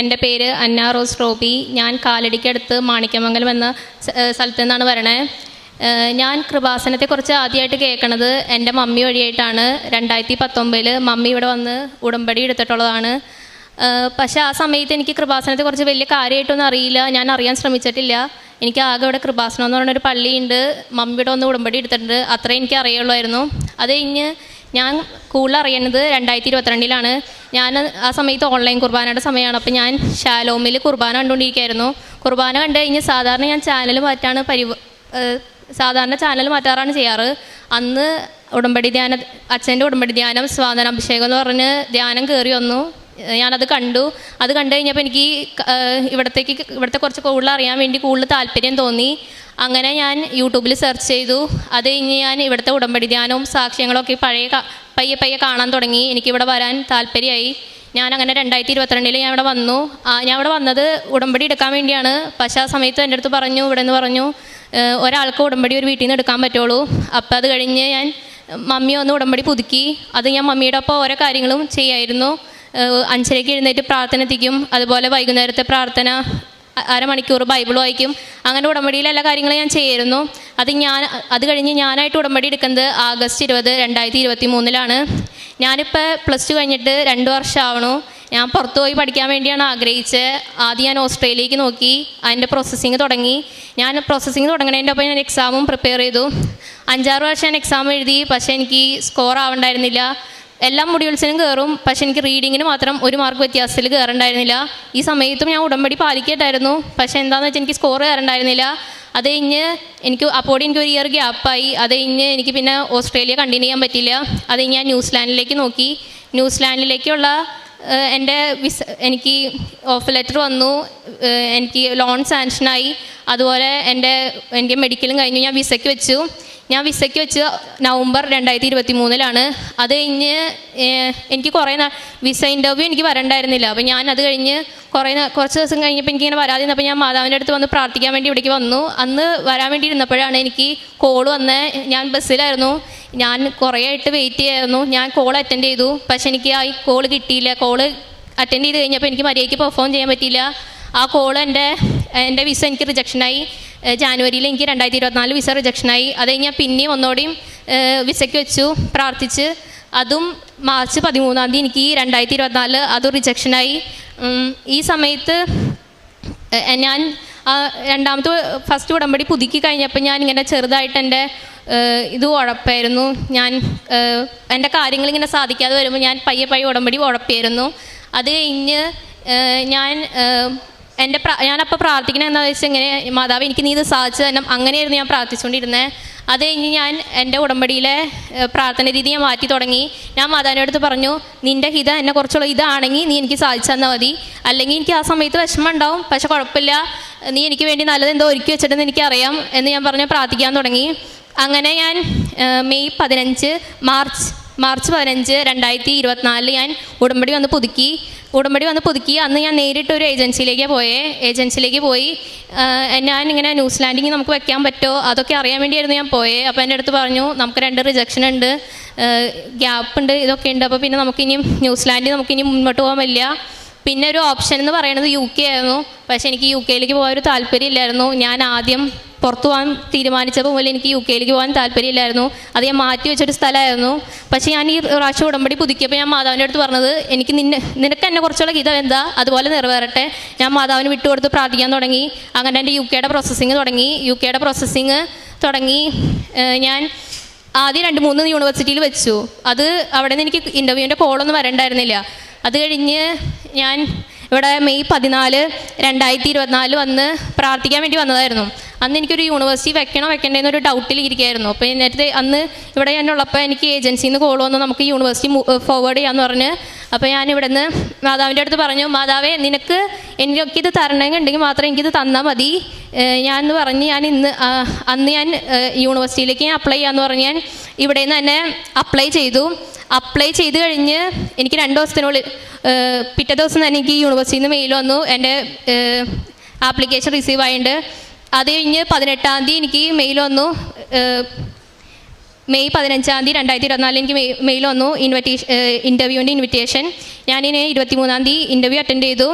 എന്റെ പേര് അന്ന rose Robbie. ഞാൻ കാലടിക്കടുത്ത് മാണിക്യമംഗലം എന്ന സ്ഥലത്ത് നിന്നാണ് വരണേ. ഞാൻ കൃപാസനത്തെക്കുറിച്ച് ആദ്യമായിട്ട് കേൾക്കണത് എന്റെ മമ്മി വഴിയായിട്ടാണ്. രണ്ടായിരത്തി പത്തൊമ്പതിൽ മമ്മി ഇവിടെ വന്ന് ഉടമ്പടി എടുത്തിട്ടുള്ളതാണ്. പക്ഷെ ആ സമയത്ത് എനിക്ക് കൃപാസനത്തെക്കുറിച്ച് വലിയ കാര്യമായിട്ടൊന്നും അറിയില്ല. ഞാൻ അറിയാൻ ശ്രമിച്ചിട്ടില്ല. എനിക്ക് ആകെ ഇവിടെ കൃപാസനം എന്ന് പറഞ്ഞൊരു പള്ളിയുണ്ട്. മമ്മിയുടെ ഒന്ന് ഉടമ്പടി എടുത്തിട്ടുണ്ട്. അത്രേ എനിക്ക് അറിയുള്ളായിരുന്നു അത് കഴിഞ്ഞ് ഞാൻ കൂടുതൽ അറിയുന്നത് രണ്ടായിരത്തി ഇരുപത്തിരണ്ടിലാണ് ഞാൻ ആ സമയത്ത് ഓൺലൈൻ കുർബാനയുടെ സമയമാണ്. അപ്പോൾ ഞാൻ ഷാലോമിൽ കുർബാന കണ്ടുകൊണ്ടിരിക്കുകയായിരുന്നു. കുർബാന കണ്ടു കഴിഞ്ഞ് സാധാരണ ഞാൻ ചാനൽ മാറ്റാണ് പരി സാധാരണ ചാനൽ മാറ്റാറാണ് ചെയ്യാറ്. അന്ന് ഉടമ്പടി ധ്യാന അച്ഛന്റെ ഉടമ്പടി ധ്യാനം സ്വാതന അഭിഷേകം എന്ന് പറഞ്ഞ് ധ്യാനം കയറി വന്നു. ഞാനത് കണ്ടു. അത് കണ്ടു കഴിഞ്ഞപ്പോൾ എനിക്ക് ഇവിടത്തേക്ക് ഇവിടുത്തെ കുറച്ച് കൂടുതൽ അറിയാൻ വേണ്ടി കൂടുതൽ താല്പര്യം തോന്നി. അങ്ങനെ ഞാൻ യൂട്യൂബിൽ സെർച്ച് ചെയ്തു. അത് കഴിഞ്ഞ് ഞാൻ ഇവിടുത്തെ ഉടമ്പടി ധ്യാനവും സാക്ഷ്യങ്ങളൊക്കെ പഴയ പയ്യെ പയ്യെ കാണാൻ തുടങ്ങി. എനിക്കിവിടെ വരാൻ താല്പര്യമായി. ഞാൻ അങ്ങനെ രണ്ടായിരത്തി ഇരുപത്തിരണ്ടിൽ ഞാൻ ഇവിടെ വന്നു. ഞാൻ ഇവിടെ വന്നത് ഉടമ്പടി എടുക്കാൻ വേണ്ടിയാണ്. പക്ഷേ ആ സമയത്ത് എന്റെ അടുത്ത് പറഞ്ഞു ഇവിടെ നിന്ന് പറഞ്ഞു ഒരാൾക്ക് ഉടമ്പടി ഒരു വീട്ടിൽ നിന്ന് എടുക്കാൻ പറ്റുള്ളൂ. അപ്പോൾ അത് കഴിഞ്ഞ് ഞാൻ മമ്മി ഒന്ന് ഉടമ്പടി പുതുക്കി. അത് ഞാൻ മമ്മിയുടെ ഒപ്പം ഓരോ കാര്യങ്ങളും ചെയ്യായിരുന്നു. അഞ്ചരയ്ക്ക് എഴുന്നേറ്റ് പ്രാർത്ഥന എത്തിക്കും. അതുപോലെ വൈകുന്നേരത്തെ പ്രാർത്ഥന അരമണിക്കൂർ ബൈബിൾ വായിക്കും. അങ്ങനെ ഉടമ്പടിയിൽ എല്ലാ കാര്യങ്ങളും ഞാൻ ചെയ്യായിരുന്നു. അത് ഞാൻ അത് കഴിഞ്ഞ് ഞാനായിട്ട് ഉടമ്പടി എടുക്കുന്നത് ആഗസ്റ്റ് ഇരുപത് രണ്ടായിരത്തി ഇരുപത്തി മൂന്നിലാണ് ഞാനിപ്പോൾ പ്ലസ് ടു കഴിഞ്ഞിട്ട് രണ്ട് വർഷമാവണു. ഞാൻ പുറത്ത് പോയി പഠിക്കാൻ വേണ്ടിയാണ് ആഗ്രഹിച്ചത്. ആദ്യം ഞാൻ ഓസ്ട്രേലിയക്ക് നോക്കി. അതിന്റെ പ്രോസസ്സിങ് തുടങ്ങി. ഞാൻ പ്രോസസ്സിങ് തുടങ്ങണതിന്റെ ഒപ്പം ഞാൻ എക്സാമും പ്രിപ്പയർ ചെയ്തു. അഞ്ചാറ് വർഷം ഞാൻ എക്സാം എഴുതി. പക്ഷേ എനിക്ക് സ്കോർ ആവണ്ടായിരുന്നില്ല. എല്ലാ മൊഡ്യൂൾസിനും കയറും പക്ഷെ എനിക്ക് റീഡിങ്ങിന് മാത്രം ഒരു മാർക്ക് വ്യത്യാസത്തിൽ കയറണ്ടായിരുന്നില്ല ഈ സമയത്തും ഞാൻ ഉടമ്പടി പാലിക്കേണ്ടായിരുന്നു പക്ഷെ എന്താണെന്ന് വെച്ചാൽ എനിക്ക് സ്കോർ കയറണ്ടായിരുന്നില്ല അത് കഴിഞ്ഞ് എനിക്ക് അപ്പോഴും എനിക്ക് ഒരു ഇയർ ഗ്യാപ്പായി അത് കഴിഞ്ഞ് എനിക്ക് പിന്നെ ഓസ്ട്രേലിയ കണ്ടിന്യൂ ചെയ്യാൻ പറ്റില്ല അത് കഴിഞ്ഞ് ഞാൻ ന്യൂസിലാൻഡിലേക്ക് നോക്കി. ന്യൂസിലാൻഡിലേക്കുള്ള എന്റെ വിസ എനിക്ക് ഓഫർ ലെറ്റർ വന്നു. എനിക്ക് ലോൺ സാങ്ഷനായി അതുപോലെ എന്റെ എന്റെ മെഡിക്കലും കഴിഞ്ഞു. ഞാൻ വിസയ്ക്ക് വെച്ചു. ഞാൻ വിസയ്ക്ക് വെച്ച് നവംബർ രണ്ടായിരത്തി ഇരുപത്തി മൂന്നിലാണ് അത് കഴിഞ്ഞ് എനിക്ക് കുറേ വിസ ഇന്റർവ്യൂ എനിക്ക് വരണ്ടായിരുന്നില്ല. അപ്പോൾ ഞാൻ അത് കഴിഞ്ഞ് കുറേ കുറച്ച് ദിവസം കഴിഞ്ഞപ്പോൾ എനിക്കിങ്ങനെ വരാതെ അപ്പോൾ ഞാൻ മാതാവിന്റെ അടുത്ത് വന്ന് പ്രാർത്ഥിക്കാൻ വേണ്ടി ഇവിടേക്ക് വന്നു. അന്ന് വരാൻ വേണ്ടി ഇരുന്നപ്പോഴാണ് എനിക്ക് കോൾ വന്ന്. ഞാൻ ബസ്സിലായിരുന്നു. ഞാൻ കുറേ ആയിട്ട് വെയിറ്റ് ചെയ്യായിരുന്നു. ഞാൻ കോൾ അറ്റൻഡ് ചെയ്തു. പക്ഷെ എനിക്ക് ആ കോൾ കിട്ടിയില്ല. കോൾ അറ്റൻഡ് ചെയ്ത് കഴിഞ്ഞപ്പോൾ എനിക്ക് മര്യാദയ്ക്ക് പെർഫോം ചെയ്യാൻ പറ്റിയില്ല. ആ കോൾ എന്റെ എന്റെ വിസ എനിക്ക് റിജക്ഷനായി ജാനുവരിയിൽ എനിക്ക് രണ്ടായിരത്തി ഇരുപത്തിനാല് വിസ റിജക്ഷനായി. അത് കഴിഞ്ഞാൽ പിന്നെയും ഒന്നുകൂടിയും വിസയ്ക്ക് വെച്ചു പ്രാർത്ഥിച്ച്. അതും മാർച്ച് പതിമൂന്നാം തീയതി എനിക്ക് രണ്ടായിരത്തി ഇരുപത്തിനാല് അതും റിജക്ഷനായി. ഈ സമയത്ത് ഞാൻ രണ്ടാമത്തെ ഫസ്റ്റ് ഉടമ്പടി പുതുക്കി കഴിഞ്ഞപ്പോൾ ഞാൻ ഇങ്ങനെ ചെറുതായിട്ട് എന്റെ ഇത് ഉഴപ്പായിരുന്നു. ഞാൻ എന്റെ കാര്യങ്ങൾ ഇങ്ങനെ സാധിക്കാതെ വരുമ്പോൾ ഞാൻ പയ്യെ പയ്യെ ഉടമ്പടി ഉഴപ്പായിരുന്നു അത് കഴിഞ്ഞ് ഞാൻ എന്റെ ഞാനപ്പോൾ പ്രാർത്ഥിക്കണം എന്താ വെച്ചാൽ ഇങ്ങനെ മാതാവ് എനിക്ക് നീ ഇത് സാധിച്ചു തന്നെ അങ്ങനെയായിരുന്നു ഞാൻ പ്രാർത്ഥിച്ചുകൊണ്ടിരുന്നത് അത് കഴിഞ്ഞ് ഞാൻ എന്റെ ഉടമ്പടിയിലെ പ്രാർത്ഥന രീതി ഞാൻ മാറ്റി തുടങ്ങി. ഞാൻ മാതാവിന്റെ അടുത്ത് പറഞ്ഞു നിന്റെ ഹിത എന്നെ കുറച്ചുള്ള ഇതാണെങ്കിൽ നീ എനിക്ക് സാധിച്ചു തന്നാൽ മതി. അല്ലെങ്കിൽ എനിക്ക് ആ സമയത്ത് വിഷമം ഉണ്ടാവും പക്ഷെ കുഴപ്പമില്ല. നീ എനിക്ക് വേണ്ടി നല്ലത് എന്തോ ഒരുക്കി വെച്ചിട്ടെന്ന് എനിക്കറിയാം എന്ന് ഞാൻ പറഞ്ഞ് പ്രാർത്ഥിക്കാൻ തുടങ്ങി. അങ്ങനെ ഞാൻ മെയ് പതിനഞ്ച് മാർച്ച് മാർച്ച് പതിനഞ്ച് രണ്ടായിരത്തി ഇരുപത്തിനാലിൽ ഞാൻ ഉടമ്പടി വന്ന് പുതുക്കി. ഉടമ്പടി വന്ന് പുതുക്കി. അന്ന് ഞാൻ നേരിട്ട് ഒരു ഏജൻസിയിലേക്ക് പോയേ. ഏജൻസിയിലേക്ക് പോയി. ഞാൻ ഇങ്ങനെ ന്യൂസിലാൻഡിങ് നമുക്ക് വെക്കാൻ പറ്റുമോ അതൊക്കെ അറിയാൻ വേണ്ടിയായിരുന്നു ഞാൻ പോയേ. അപ്പോൾ എന്റെ അടുത്ത് പറഞ്ഞു നമുക്ക് രണ്ട് റിജക്ഷൻ ഉണ്ട്. ഗ്യാപ്പ് ഉണ്ട് ഇതൊക്കെ ഉണ്ട്. അപ്പോൾ പിന്നെ നമുക്കിനിയും ന്യൂസിലാൻഡിൽ നമുക്കിനി മുന്നോട്ട് പോകാൻ പറ്റില്ല. പിന്നെ ഒരു ഓപ്ഷൻ എന്ന് പറയുന്നത് യു കെ ആയിരുന്നു. പക്ഷേ എനിക്ക് യു കെയിലേക്ക് പോകാൻ ഒരു താല്പര്യം ഇല്ലായിരുന്നു ഞാൻ ആദ്യം പുറത്തു പോകാൻ തീരുമാനിച്ചപ്പോൾ മുതൽ എനിക്ക് യു കെയിലേക്ക് പോകാൻ താല്പര്യമില്ലായിരുന്നു. അത് ഞാൻ മാറ്റി വെച്ചൊരു സ്ഥലമായിരുന്നു. പക്ഷേ ഞാൻ ഈ പ്രാവശ്യം ഉടമ്പടി പുതുക്കിയപ്പോൾ ഞാൻ മാതാവിന്റെ അടുത്ത് പറഞ്ഞത് എനിക്ക് നിന്നെ നിനക്ക് എന്നെ കുറച്ചുള്ള ഗീതം എന്താ? അതുപോലെ നിറവേറട്ടെ. ഞാൻ മാതാവിന് വിട്ടുകൊടുത്ത് പ്രാർത്ഥിക്കാൻ തുടങ്ങി. അങ്ങനെ എന്റെ യു കെയുടെ പ്രോസസ്സിങ് തുടങ്ങി. യു കെയുടെ പ്രോസസ്സിങ് തുടങ്ങി. ഞാൻ ആദ്യം രണ്ട് മൂന്ന് യൂണിവേഴ്സിറ്റിയിൽ വെച്ചു. അത് അവിടെ നിന്ന് എനിക്ക് ഇന്റർവ്യൂവിന്റെ കോളൊന്നും വരണ്ടായിരുന്നില്ല. അത് കഴിഞ്ഞ് ഞാൻ ഇവിടെ മെയ് പതിനാല് രണ്ടായിരത്തി ഇരുപത്തിനാല് വന്ന് പ്രാർത്ഥിക്കാൻ വേണ്ടി വന്നതായിരുന്നു. അന്ന് എനിക്കൊരു യൂണിവേഴ്സിറ്റി വെക്കണോ വെക്കണ്ടേന്ന് ഒരു ഡൗട്ടിൽ ഇരിക്കുകയായിരുന്നു അപ്പോൾ നേരത്തെ അന്ന് ഇവിടെ ഞാൻ ഉള്ളപ്പോൾ എനിക്ക് ഏജൻസിയിൽ നിന്ന് കോൾ വന്നു. നമുക്ക് യൂണിവേഴ്സിറ്റി ഫോർവേഡ് ചെയ്യാന്ന് പറഞ്ഞ്. അപ്പോൾ ഞാൻ ഇവിടെ നിന്ന് മാതാവിന്റെ അടുത്ത് പറഞ്ഞു മാതാവേ നിനക്ക് എനിക്ക് ഇത് തരണമെന്നുണ്ടെങ്കിൽ മാത്രം എനിക്കിത് തന്നാൽ മതി. ഞാൻ എന്ന് പറഞ്ഞ് ഞാൻ ഇന്ന് അന്ന് ഞാൻ യൂണിവേഴ്സിറ്റിയിലേക്ക് ഞാൻ അപ്ലൈ ചെയ്യാമെന്ന് പറഞ്ഞ് ഞാൻ ഇവിടെ നിന്ന് തന്നെ അപ്ലൈ ചെയ്തു. അപ്ലൈ ചെയ്ത് കഴിഞ്ഞ് എനിക്ക് രണ്ട് ദിവസത്തിനുള്ളിൽ പിറ്റേ ദിവസം തന്നെ എനിക്ക് യൂണിവേഴ്സിറ്റിയിൽ നിന്ന് മെയിൽ വന്നു. എന്റെ ആപ്ലിക്കേഷൻ റിസീവ് ആയിട്ടുണ്ട് അത് കഴിഞ്ഞ് പതിനെട്ടാം തീയതി എനിക്ക് മെയിൽ വന്നു. മെയ് പതിനഞ്ചാം തീയതി രണ്ടായിരത്തി ഇരുപത്തിനാലിൽ എനിക്ക് മെയിൽ വന്നു. ഇൻവിറ്റേഷൻ ഇന്റർവ്യൂവിന്റെ ഇൻവിറ്റേഷൻ ഞാനിനെ ഇരുപത്തി മൂന്നാം തീയതി ഇന്റർവ്യൂ അറ്റൻഡ് ചെയ്തു.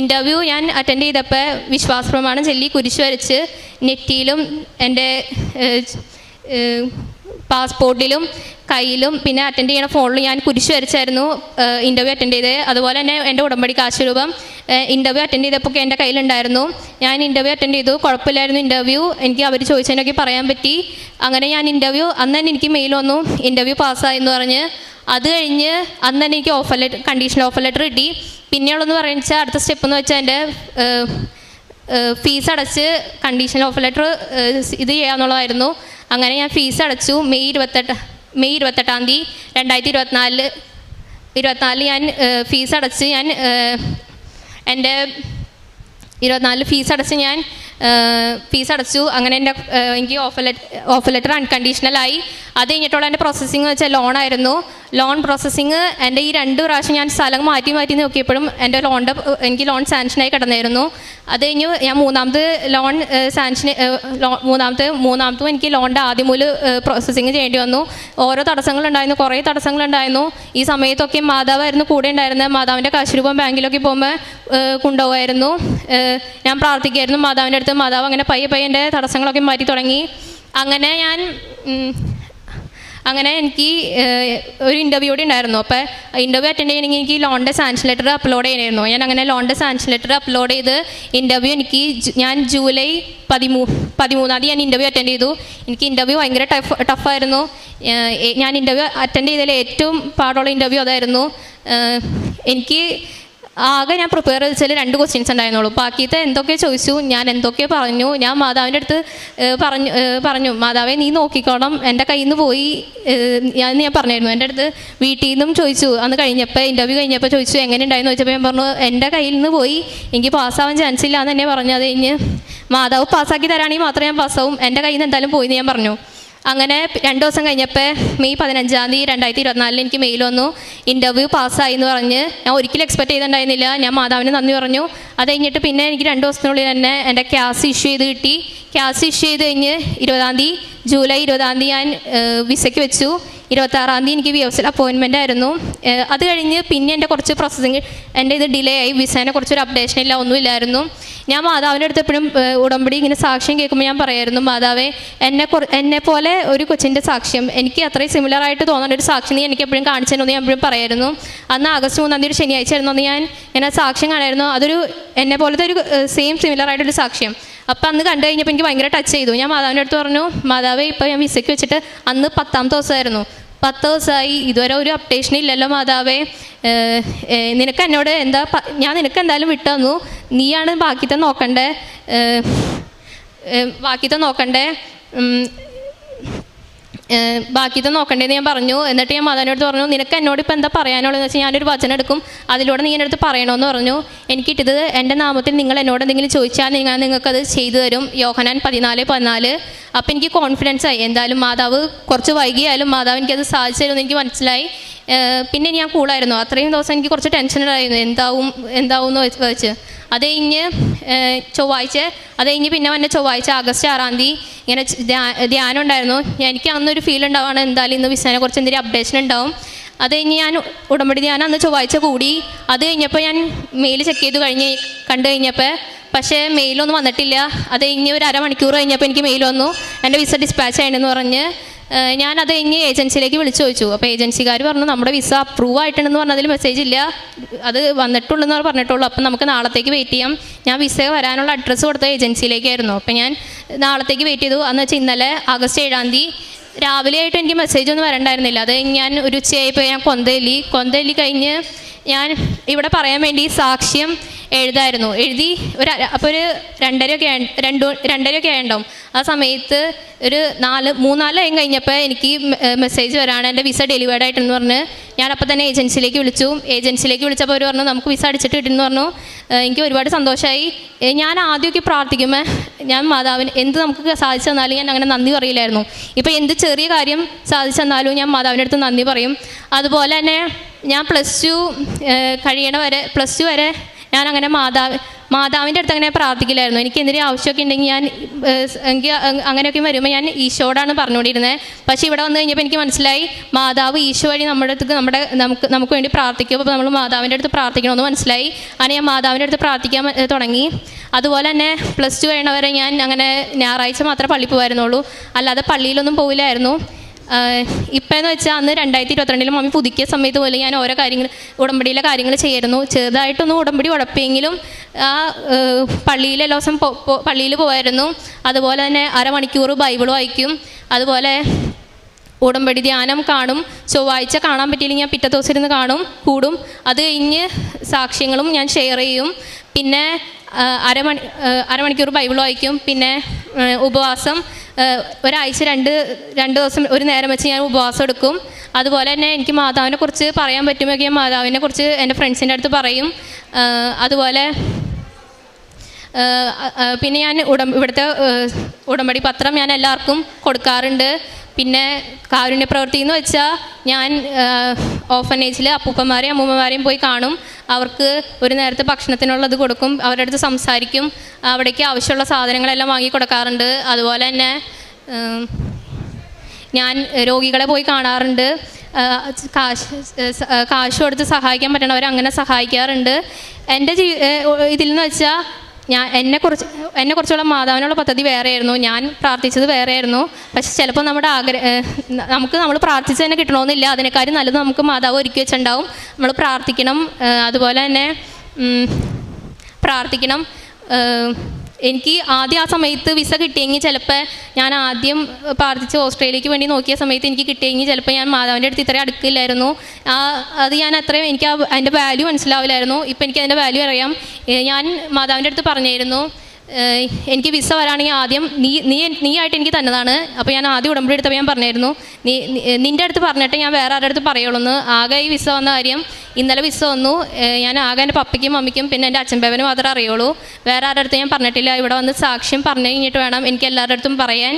ഇന്റർവ്യൂ ഞാൻ അറ്റൻഡ് ചെയ്തപ്പോൾ വിശ്വാസപ്രമാണം ചൊല്ലി കുരിശ് വരച്ച് നെറ്റിയിലും എന്റെ പാസ്പോർട്ടിലും കയ്യിലും പിന്നെ അറ്റൻഡ് ചെയ്യണ ഫോണിലും ഞാൻ കുരിശ് വരച്ചായിരുന്നു ഇന്റർവ്യൂ അറ്റൻഡ് ചെയ്തത്. അതുപോലെ തന്നെ എന്റെ ഉടമ്പടി കാശ് രൂപം ഇന്റർവ്യൂ അറ്റൻഡ് ചെയ്തപ്പോൾ എന്റെ കയ്യിലുണ്ടായിരുന്നു. ഞാൻ ഇന്റർവ്യൂ അറ്റൻഡ് ചെയ്തു കുഴപ്പമില്ലായിരുന്നു ഇന്റർവ്യൂ എനിക്ക് അവർ ചോദിച്ചതിനൊക്കെ പറയാൻ പറ്റി. അങ്ങനെ ഞാൻ ഇന്റർവ്യൂ അന്ന് തന്നെ എനിക്ക് മെയിൽ വന്നു ഇന്റർവ്യൂ പാസ്സായെന്ന് പറഞ്ഞ്. അത് കഴിഞ്ഞ് അന്ന് തന്നെ എനിക്ക് offer letter condition offer letter കിട്ടി. പിന്നെയുള്ളതെന്ന് പറയുന്നത് അടുത്ത സ്റ്റെപ്പ് എന്ന് വെച്ചാൽ എന്റെ ഫീസ് അടച്ച് കണ്ടീഷൻ ഓഫർ ലെറ്റർ ഇത് ചെയ്യാന്നുള്ളതായിരുന്നു. അങ്ങനെ ഞാൻ ഫീസ് അടച്ചു. മെയ് ഇരുപത്തെട്ട് മെയ് ഇരുപത്തെട്ടാം തീയതി രണ്ടായിരത്തി ഇരുപത്തിനാലിൽ ഇരുപത്തിനാലിൽ ഞാൻ ഫീസ് അടച്ച് ഞാൻ എന്റെ ഇരുപത്തിനാലിൽ ഫീസ് അടച്ച് ഞാൻ ഫീസ് അടച്ചു. അങ്ങനെ എന്റെ എനിക്ക് ഓഫർ ലെറ്റർ ഓഫർ ലെറ്റർ അൺകണ്ടീഷണലായി അത് കഴിഞ്ഞിട്ടുള്ള എന്റെ പ്രോസസ്സിങ് വെച്ചാൽ ലോണായിരുന്നു ലോൺ പ്രോസസ്സിങ് എന്റെ ഈ രണ്ട് പ്രാവശ്യം ഞാൻ സ്ഥലം മാറ്റി മാറ്റി നോക്കിയപ്പോഴും എന്റെ ലോണിന്റെ എനിക്ക് ലോൺ സാങ്ഷനായി കിടന്നായിരുന്നു. അത് കഴിഞ്ഞ് ഞാൻ മൂന്നാമത് ലോൺ സാങ്ഷൻ മൂന്നാമത്തെ മൂന്നാമത്തും എനിക്ക് ലോണിന്റെ ആദ്യം മുതൽ പ്രോസസ്സിങ് ചെയ്യേണ്ടി വന്നു. ഓരോ തടസ്സങ്ങളുണ്ടായിരുന്നു കുറേ തടസ്സങ്ങളുണ്ടായിരുന്നു. ഈ സമയത്തൊക്കെ മാതാവായിരുന്നു കൂടെ ഉണ്ടായിരുന്നത്. മാതാവിന്റെ കാശ് രൂപം ബാങ്കിലൊക്കെ പോകുമ്പോൾ കൊണ്ടുപോകായിരുന്നു ഞാൻ പ്രാർത്ഥിക്കുമായിരുന്നു മാതാവിന്റെ അടുത്ത് മാതാവ് അങ്ങനെ പയ്യെ പയ്യെ എന്റെ തടസ്സങ്ങളൊക്കെ മാറ്റി തുടങ്ങി. അങ്ങനെ ഞാൻ അങ്ങനെ എനിക്ക് ഒരു ഇന്റർവ്യൂ കൂടി ഉണ്ടായിരുന്നു. അപ്പോൾ ഇന്റർവ്യൂ അറ്റൻഡ് ചെയ്യണമെങ്കിൽ എനിക്ക് ലോണിന്റെ സാൻസ് ലെറ്റർ അപ്ലോഡ് ചെയ്യണമായിരുന്നു. ഞാൻ അങ്ങനെ ലോണിന്റെ സാൻസ് ലെറ്റർ അപ്ലോഡ് ചെയ്ത് ഇന്റർവ്യൂ എനിക്ക് ഞാൻ ജൂലൈ പതിമൂ പതിമൂന്നാം തീയതി ഞാൻ ഇന്റർവ്യൂ അറ്റൻഡ് ചെയ്തു. എനിക്ക് ഇന്റർവ്യൂ ഭയങ്കര ടഫ് ടഫായിരുന്നു ഞാൻ ഇന്റർവ്യൂ അറ്റൻഡ് ചെയ്തതിൽ ഏറ്റവും പാടുള്ള ഇന്റർവ്യൂ അതായിരുന്നു. എനിക്ക് ആകെ ഞാൻ പ്രിപ്പയർ വെച്ചാൽ രണ്ട് ക്വസ്റ്റ്യൻസ് ഉണ്ടായിരുന്നുള്ളൂ. ബാക്കിയത്തെ എന്തൊക്കെ ചോദിച്ചു ഞാൻ എന്തൊക്കെ പറഞ്ഞു ഞാൻ മാതാവിന്റെ അടുത്ത് പറഞ്ഞു പറഞ്ഞു മാതാവെ നീ നോക്കിക്കോണം എന്റെ കയ്യിൽ നിന്ന് പോയി ഞാൻ ഞാൻ പറഞ്ഞായിരുന്നു എന്റെ അടുത്ത് വീട്ടിൽ നിന്നും ചോദിച്ചു അന്ന് കഴിഞ്ഞപ്പോൾ ഇന്റർവ്യൂ കഴിഞ്ഞപ്പോൾ ചോദിച്ചു എങ്ങനെ ഉണ്ടായിരുന്നു ചോദിച്ചപ്പോൾ ഞാൻ പറഞ്ഞു എന്റെ കയ്യിൽ നിന്ന് പോയി എനിക്ക് പാസ്സാവാൻ ചാൻസ് ഇല്ല എന്ന് തന്നെ പറഞ്ഞു അത് കഴിഞ്ഞ് മാതാവ് പാസ്സാക്കി തരാണെങ്കിൽ മാത്രമേ ഞാൻ പാസ്സാവും എന്റെ കയ്യിൽ നിന്ന് എന്തായാലും പോയി എന്ന് ഞാൻ പറഞ്ഞു. അങ്ങനെ രണ്ട് ദിവസം കഴിഞ്ഞപ്പോൾ മെയ് പതിനഞ്ചാം തീയതി രണ്ടായിരത്തി ഇരുപത്തിനാലിൽ എനിക്ക് മെയിൽ വന്നു. ഇന്റർവ്യൂ പാസ്സായി എന്ന് പറഞ്ഞ്. ഞാൻ ഒരിക്കലും എക്സ്പെക്ട് ചെയ്തിട്ടുണ്ടായിരുന്നില്ല. ഞാൻ മാതാവിന് നന്ദി പറഞ്ഞു. അത് കഴിഞ്ഞിട്ട് പിന്നെ എനിക്ക് രണ്ട് ദിവസത്തിനുള്ളിൽ തന്നെ എന്റെ ക്യാസ് ഇഷ്യൂ ചെയ്ത് കിട്ടി. ക്യാസ് ഇഷ്യൂ ചെയ്ത് കഴിഞ്ഞ് ഇരുപതാം തീയതി ജൂലൈ ഇരുപതാം തീയതി ഞാൻ വിസയ്ക്ക് വെച്ചു. ഇരുപത്താറാം തീയതി എനിക്ക് വി എഫ് സിൽ അപ്പോയിൻമെന്റ് ആയിരുന്നു. അത് കഴിഞ്ഞ് പിന്നെ എന്റെ കുറച്ച് പ്രോസസ്സിങ് എന്റെ ഇത് ഡിലേ ആയി. വിസേനെ കുറച്ചൊരു അപ്ഡേഷൻ ഇല്ല ഒന്നുമില്ലായിരുന്നു ഞാൻ മാതാവിന്റെ അടുത്ത് എപ്പോഴും ഉടമ്പടി ഇങ്ങനെ സാക്ഷ്യം കേൾക്കുമ്പോൾ ഞാൻ പറയായിരുന്നു മാതാവേ എന്നെ എന്നെ പോലെ ഒരു കൊച്ചിന്റെ സാക്ഷ്യം എനിക്ക് അത്രയും സിമിലർ ആയിട്ട് തോന്നുന്ന ഒരു സാക്ഷ്യം നീ എനിക്ക് എപ്പോഴും കാണിച്ചതെന്ന് ഞാൻ എപ്പോഴും പറയായിരുന്നു. അന്ന് ആഗസ്റ്റ് മൂന്നാം തീയതി ശനിയാഴ്ച ആയിരുന്നു അന്ന് ഞാൻ ഇങ്ങനെ സാക്ഷ്യം കാണായിരുന്നു. അതൊരു എന്നെ പോലത്തെ ഒരു സെയിം സിമിലർ ആയിട്ടൊരു സാക്ഷ്യം. അപ്പം അന്ന് കണ്ടു കഴിഞ്ഞപ്പോൾ എനിക്ക് ഭയങ്കര ടച്ച് ചെയ്തു. ഞാൻ മാതാവിന്റെ അടുത്ത് പറഞ്ഞു മാതാവേ ഇപ്പോൾ ഞാൻ വിസയ്ക്ക് വെച്ചിട്ട് അന്ന് പത്താമത്തെ ദിവസമായിരുന്നു. പത്ത് ദിവസമായി ഇതുവരെ ഒരു അപ്ഡേഷൻ ഇല്ലല്ലോ മാതാവേ. നിനക്ക് എന്നോട് എന്താ ഞാൻ നിനക്ക് എന്തായാലും വിട്ടു തന്നു നീയാണ് ബാക്കിത്തെ നോക്കണ്ടേ? ബാക്കിത്തെ നോക്കണ്ടേ? ബാക്കിത്തെ നോക്കണ്ടേന്ന് ഞാൻ പറഞ്ഞു. എന്നിട്ട് ഞാൻ മാതാവിനോട് പറഞ്ഞു നിനക്ക് എന്നോട് ഇപ്പം എന്താ പറയാനുള്ളതെന്ന് വെച്ചാൽ ഞാനൊരു വചനം എടുക്കും. അതിലൂടെ നീ എന്റെ അടുത്ത് പറയണമെന്ന് പറഞ്ഞു. എനിക്കിട്ടത് എന്റെ നാമത്തിൽ നിങ്ങൾ എന്നോട് എന്തെങ്കിലും ചോദിച്ചാൽ നിങ്ങൾ നിങ്ങൾക്കത് ചെയ്തു തരും. യോഹനാൻ പതിനാല് പതിനാല്. അപ്പം എനിക്ക് കോൺഫിഡൻസ് ആയി. എന്തായാലും മാതാവ് കുറച്ച് വൈകിയായാലും മാതാവ് എനിക്കത് സാധിച്ചു തരുമെന്ന് എനിക്ക് മനസ്സിലായി. പിന്നെ ഞാൻ കൂളായിരുന്നു അത്രയും ദിവസം എനിക്ക് കുറച്ച് ടെൻഷനായിരുന്നു എന്താവും എന്താവും എന്ന് വെച്ച്. അത് കഴിഞ്ഞ് ചൊവ്വാഴ്ച അത് കഴിഞ്ഞ് പിന്നെ വന്ന ചൊവ്വാഴ്ച ആഗസ്റ്റ് ആറാം തീയതി ഇങ്ങനെ ധ്യാനം ഉണ്ടായിരുന്നു. എനിക്ക് അന്നൊരു ഫീൽ ഉണ്ടാവുകയാണ് എന്തായാലും ഇന്ന് വിസനെ കുറിച്ച് എന്തെങ്കിലും അപ്ഡേഷൻ ഉണ്ടാവും. അത് കഴിഞ്ഞ് ഞാൻ ഉടമ്പടി ധ്യാനം അന്ന് ചൊവ്വാഴ്ച കൂടി. അത് കഴിഞ്ഞപ്പോൾ ഞാൻ മെയിൽ ചെക്ക് ചെയ്ത് കഴിഞ്ഞ് കണ്ടു കഴിഞ്ഞപ്പോൾ പക്ഷേ മെയിലൊന്നും വന്നിട്ടില്ല. അത് കഴിഞ്ഞ് ഒരു അരമണിക്കൂർ കഴിഞ്ഞപ്പോൾ എനിക്ക് മെയിൽ വന്നു. എന്റെ വിസ ഡിസ്പാച്ച് ആയിട്ടെന്ന് പറഞ്ഞ് ഞാൻ ഇനി ഏജൻസിയിലേക്ക് വിളിച്ചു ചോദിച്ചു. അപ്പോൾ ഏജൻസിക്കാർ പറഞ്ഞു നമ്മുടെ വിസ അപ്രൂവ് ആയിട്ടുണ്ടെന്ന് പറഞ്ഞതിൽ മെസ്സേജ് ഇല്ല. അത് വന്നിട്ടുള്ളൂ പറഞ്ഞിട്ടുള്ളൂ. അപ്പം നമുക്ക് നാളത്തേക്ക് വെയിറ്റ് ചെയ്യാം. ഞാൻ വിസ വരാനുള്ള അഡ്രസ്സ് കൊടുത്ത ഏജൻസിയിലേക്കായിരുന്നു. അപ്പം ഞാൻ നാളത്തേക്ക് വെയിറ്റ് ചെയ്തു. എന്ന് വെച്ചാൽ ഇന്നലെ ആഗസ്റ്റ് ഏഴാം തീയതി രാവിലെ ആയിട്ട് എനിക്ക് മെസ്സേജ് ഒന്നും വരണ്ടായിരുന്നില്ല. അത് ഞാൻ ഒരു ഉച്ചയായിപ്പോൾ ഞാൻ കൊന്തേലി കൊന്തേലി കഴിഞ്ഞ് ഞാൻ ഇവിടെ പറയാൻ വേണ്ടി സാക്ഷ്യം എഴുതായിരുന്നു. എഴുതി ഒരു അപ്പോൾ ഒരു രണ്ടരയൊക്കെ രണ്ടു രണ്ടരയൊക്കെ ആയിട്ടുണ്ടാവും. ആ സമയത്ത് ഒരു നാല് മൂന്നാൽ ടൈം കഴിഞ്ഞപ്പോൾ എനിക്ക് മെസ്സേജ് വരാണ്. എന്റെ വിസ ഡെലിവേർഡ് ആയിട്ടെന്ന് പറഞ്ഞ് ഞാൻ അപ്പോൾ തന്നെ ഏജൻസിയിലേക്ക് വിളിച്ചു. ഏജൻസിയിലേക്ക് വിളിച്ചപ്പോൾ അവർ പറഞ്ഞു നമുക്ക് വിസ അടിച്ചിട്ട് കിട്ടുമെന്ന് പറഞ്ഞു. എനിക്ക് ഒരുപാട് സന്തോഷമായി ഞാൻ ആദ്യമൊക്കെ പ്രാർത്ഥിക്കുമ്പോൾ ഞാൻ മാതാവിന് എന്ത് നമുക്ക് സാധിച്ചു തന്നാലും ഞാൻ അങ്ങനെ നന്ദി പറയില്ലായിരുന്നു. ഇപ്പോൾ എന്ത് ചെറിയ കാര്യം സാധിച്ചു തന്നാലും ഞാൻ മാതാവിന്റെ അടുത്ത് നന്ദി പറയും. അതുപോലെ തന്നെ ഞാൻ പ്ലസ് ടു കഴിയണ വരെ പ്ലസ് ടു വരെ ഞാൻ അങ്ങനെ മാതാവ് മാതാവിന്റെ അടുത്ത് അങ്ങനെ പ്രാർത്ഥിക്കില്ലായിരുന്നു. എനിക്ക് എന്തിനും ആവശ്യമൊക്കെ ഉണ്ടെങ്കിൽ ഞാൻ എനിക്ക് അങ്ങനെയൊക്കെ വരുമ്പോൾ ഞാൻ ഈശോടാണ് പറഞ്ഞുകൊണ്ടിരുന്നത് പക്ഷേ ഇവിടെ വന്നു കഴിഞ്ഞപ്പോൾ എനിക്ക് മനസ്സിലായി മാതാവ് ഈശോ വഴി നമ്മുടെ അടുത്ത് നമ്മുടെ നമുക്ക് നമുക്ക് വേണ്ടി പ്രാർത്ഥിക്കും അപ്പോൾ നമ്മൾ മാതാവിന്റെ അടുത്ത് പ്രാർത്ഥിക്കണമെന്ന് മനസ്സിലായി. അങ്ങനെ ഞാൻ മാതാവിന്റെ അടുത്ത് പ്രാർത്ഥിക്കാൻ തുടങ്ങി. അതുപോലെ തന്നെ പ്ലസ് ടു കഴിയണവരെ ഞാൻ അങ്ങനെ ഞായറാഴ്ച മാത്രമേ പള്ളി പോകായിരുന്നുള്ളൂ അല്ലാതെ പള്ളിയിലൊന്നും പോയില്ലായിരുന്നു ഇപ്പം എന്ന് വെച്ചാൽ അന്ന് രണ്ടായിരത്തി ഇരുപത്തിരണ്ടിൽ മമ്മി പുതുക്കിയ സമയത്ത് പോലെ ഞാൻ ഓരോ കാര്യങ്ങൾ ഉടമ്പടിയിലെ കാര്യങ്ങൾ ചെയ്യായിരുന്നു. ചെറുതായിട്ടൊന്നും ഉടമ്പടി ഉടപ്പിയെങ്കിലും ആ പള്ളിയിലെ എല്ലാ ദിവസം പള്ളിയിൽ പോയായിരുന്നു അതുപോലെ തന്നെ അരമണിക്കൂർ ബൈബിൾ വായിക്കും. അതുപോലെ ഉടമ്പടി ധ്യാനം കാണും. ചൊവ്വാഴ്ച കാണാൻ പറ്റിയില്ലെങ്കിൽ ഞാൻ പിറ്റേ ദിവസം ഇരുന്ന് കാണും കൂടും. അത് കഴിഞ്ഞ് സാക്ഷ്യങ്ങളും ഞാൻ ഷെയർ ചെയ്യും. പിന്നെ അരമണി അരമണിക്കൂർ ബൈബിൾ വായിക്കും. പിന്നെ ഉപവാസം. ഒരാഴ്ച രണ്ട് രണ്ട് ദിവസം ഒരു നേരം വെച്ച് ഞാൻ ഉപവാസം എടുക്കും. അതുപോലെ തന്നെ എനിക്ക് മാതാവിനെ കുറിച്ച് പറയാൻ പറ്റുമെങ്കിൽ മാതാവിനെ കുറിച്ച് എന്റെ ഫ്രണ്ട്സിന്റെ അടുത്ത് പറയും. അതുപോലെ പിന്നെ ഞാൻ ഉടം ഇവിടുത്തെ ഉടമ്പടി പത്രം ഞാൻ എല്ലാവർക്കും കൊടുക്കാറുണ്ട്. പിന്നെ കാരുണ്യ പ്രവൃത്തി എന്ന് വെച്ചാൽ ഞാൻ ഓഫനേജിൽ അപ്പൂപ്പന്മാരെയും അമ്മൂമ്മമാരെയും പോയി കാണും. അവർക്ക് ഒരു നേരത്തെ ഭക്ഷണത്തിനുള്ളത് കൊടുക്കും. അവരുടെ അടുത്ത് സംസാരിക്കും. അവിടേക്ക് ആവശ്യമുള്ള സാധനങ്ങളെല്ലാം വാങ്ങി കൊടുക്കാറുണ്ട്. അതുപോലെ തന്നെ ഞാൻ രോഗികളെ പോയി കാണാറുണ്ട്. കാശ് കാശ് കൊടുത്ത് സഹായിക്കാൻ പറ്റണവരെ അങ്ങനെ സഹായിക്കാറുണ്ട്. എന്റെ ജീ ഇതിൽ നിന്ന് വെച്ചാൽ ഞാൻ എന്നെ കുറിച്ച് എന്നെ എന്നെക്കുറിച്ചുള്ള മാതാവിനുള്ള പദ്ധതി വേറെയായിരുന്നു. ഞാൻ പ്രാർത്ഥിച്ചത് വേറെയായിരുന്നു. പക്ഷെ ചിലപ്പോൾ നമ്മുടെ ആഗ്രഹ നമുക്ക് നമ്മൾ പ്രാർത്ഥിച്ച് തന്നെ കിട്ടണമെന്നില്ല അതിനേക്കാളും നല്ലത് നമുക്ക് മാതാവ് ഒരുക്കി വെച്ചിട്ടുണ്ടാവും. നമ്മൾ പ്രാർത്ഥിക്കണം. അതുപോലെ തന്നെ പ്രാർത്ഥിക്കണം. എനിക്ക് ആദ്യം ആ സമയത്ത് വിസ കിട്ടിയെങ്കിൽ ചിലപ്പോൾ ഞാൻ ആദ്യം പ്രാർത്ഥിച്ച് ഓസ്ട്രേലിയക്ക് വേണ്ടി നോക്കിയ സമയത്ത് എനിക്ക് കിട്ടിയെങ്കിൽ ചിലപ്പോൾ ഞാൻ മാതാവിന്റെ അടുത്ത് ഇത്രയും അടുക്കില്ലായിരുന്നു. ആ അത് ഞാൻ അത്രയും എനിക്ക് അതിന്റെ വാല്യൂ മനസ്സിലാവില്ലായിരുന്നു. ഇപ്പം എനിക്ക് അതിന്റെ വാല്യൂ അറിയാം. ഞാൻ മാതാവിന്റെ അടുത്ത് പറഞ്ഞായിരുന്നു എനിക്ക് വിസ വരാണെങ്കിൽ ആദ്യം നീ നീ നീ ആയിട്ട് എനിക്ക് തന്നതാണ്. അപ്പോൾ ഞാൻ ആദ്യം ഉടമ്പടി എടുത്തപ്പോൾ ഞാൻ പറഞ്ഞായിരുന്നു നീ നിന്റെ അടുത്ത് പറഞ്ഞിട്ട് ഞാൻ വേറെ ആരുടെ അടുത്ത് പറയുള്ളൂ എന്ന് ആകെ ഈ വിസ വന്ന കാര്യം ഇന്നലെ വിസ വന്നു. ഞാൻ ആകെ എന്റെ പപ്പയ്ക്കും മമ്മിക്കും പിന്നെ എന്റെ അച്ഛൻ മാത്രമേ അറിയുള്ളൂ. വേറെ ആരുടെ അടുത്ത് ഞാൻ പറഞ്ഞിട്ടില്ല. ഇവിടെ വന്ന് സാക്ഷ്യം പറഞ്ഞു കഴിഞ്ഞിട്ട് വേണം എനിക്ക് എല്ലാവരുടെ അടുത്തും പറയാൻ.